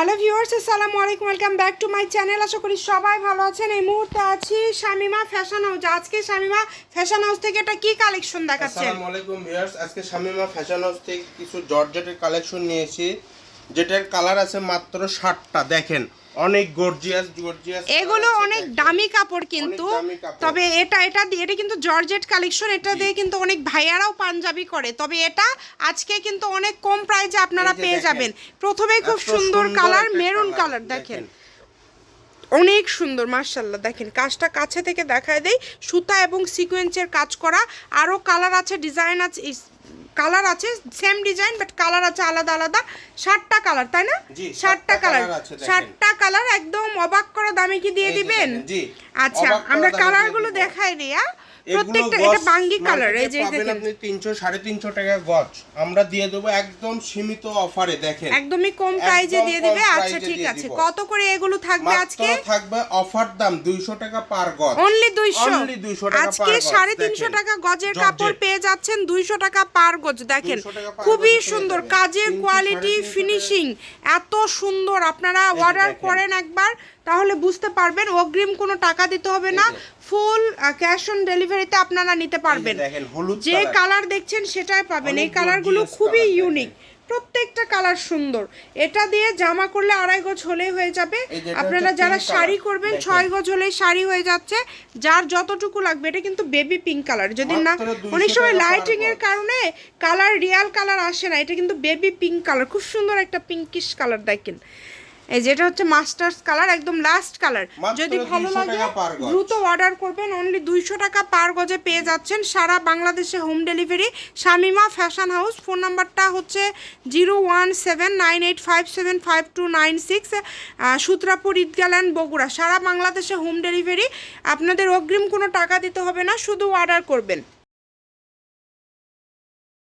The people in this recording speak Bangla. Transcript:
হ্যালো ভিউয়ার্স আসসালামু আলাইকুম welcome back to my channel আশা করি সবাই ভালো আছেন এই মুহূর্তে আছি শামিমা ফ্যাশন হাউস আজকে শামিমা ফ্যাশন হাউস থেকে এটা কি কালেকশন দেখাচ্ছেন আসসালামু আলাইকুম ভিউয়ার্স আজকে শামিমা ফ্যাশন হাউস থেকে কিছু জর্জেটের কালেকশন নিয়েছি যেটার কালার আছে মাত্র ষাটটা দেখেন। অনেক গর্জিয়াস গর্জিয়াস এগুলো অনেক দামি কাপড় কিন্তু। তবে এটা এটা দিয়ে এটা কিন্তু জর্জেট কালেকশন এটা দিয়ে কিন্তু অনেক ভাইয়ারাও পাঞ্জাবি করে। তবে এটা আজকে কিন্তু অনেক কম প্রাইসে আপনারা পেয়ে যাবেন। প্রথমেই খুব সুন্দর কালার মেরুন কালার দেখেন। অনেক সুন্দর মার্শাল্লাহ দেখেন। কাজটা কাছে থেকে দেখায় দেয় সুতা এবং সিকোয়েন্সের কাজ করা আরও কালার আছে ডিজাইন আছে কালার আছে সেম ডিজাইন বাট কালার আছে আলাদা আলাদা। ষাটটা কালার তাই না? ষাটটা কালার ষাটটা কালার একদম অবাক করা দামে কি দিয়ে দিবেন? আচ্ছা আমরা কালারগুলো দেখাই রিয়া। প্রত্যেকটা এটা বাঙ্গি কালার এই যে দেখেন। আপনি তিনশো সাড়ে তিনশো টাকা গজ আমরা দিয়ে দেবো একদম সীমিত অফারে দেখেন। একদমই কম প্রাইজে দিয়ে দিবে। আচ্ছা ঠিক আছে। কত করে এগুলো থাকবে আজকে? থাকবে অফার দাম দুইশো টাকা পার গজ অনলি দুইশো? Only 200 টাকা আজকে per গজ, সাড়ে তিনশো দেখেন। টাকা গজের কাপড় পেয়ে যাচ্ছেন দুইশো টাকা পার গজ দেখেন। 200 খুবই সুন্দর। কাজের কোয়ালিটি ফিনিশিং এত সুন্দর। আপনারা অর্ডার। করেন একবার তাহলে বুঝতে পারবেন অগ্রিম কোনো টাকা দিতে হবে না ফুল ক্যাশ অন ডেলিভারিতে আপনারা নিতে পারবেন। যে কালার। দেখছেন সেটাই পাবেন। এই কালারগুলো খুবই ইউনিক প্রত্যেকটা কালার সুন্দর। এটা দিয়ে জামা করলে আড়াই গজ হলেই হয়ে যাবে। আপনারা যারা শাড়ি করবেন ছয় গজ হলেই শাড়ি হয়ে যাচ্ছে। যার যতটুকু লাগবে এটা কিন্তু বেবি পিঙ্ক কালার যদি না মাত্র 200 অনেক সময় লাইটিং এর কারণে কালার রিয়াল কালার আসে না। এটা কিন্তু বেবি পিঙ্ক কালার খুব সুন্দর একটা পিঙ্কিশ কালার দেখেন। এই যেটা হচ্ছে মাস্টার্স কালার একদম লাস্ট কালার। যদি ভালো 200 লাগে। দ্রুত অর্ডার করবেন অনলি দুইশো টাকা পার গজে পেয়ে যাচ্ছেন সারা বাংলাদেশে home delivery Shamima fashion house phone নাম্বারটা হচ্ছে zero one seven nine eight five seven five two nine six Sutrapur ঈদগাল্যান্ড Bogura. সারা বাংলাদেশে হোম ডেলিভারি আপনাদের অগ্রিম কোনো টাকা দিতে হবে না শুধু অর্ডার করবেন।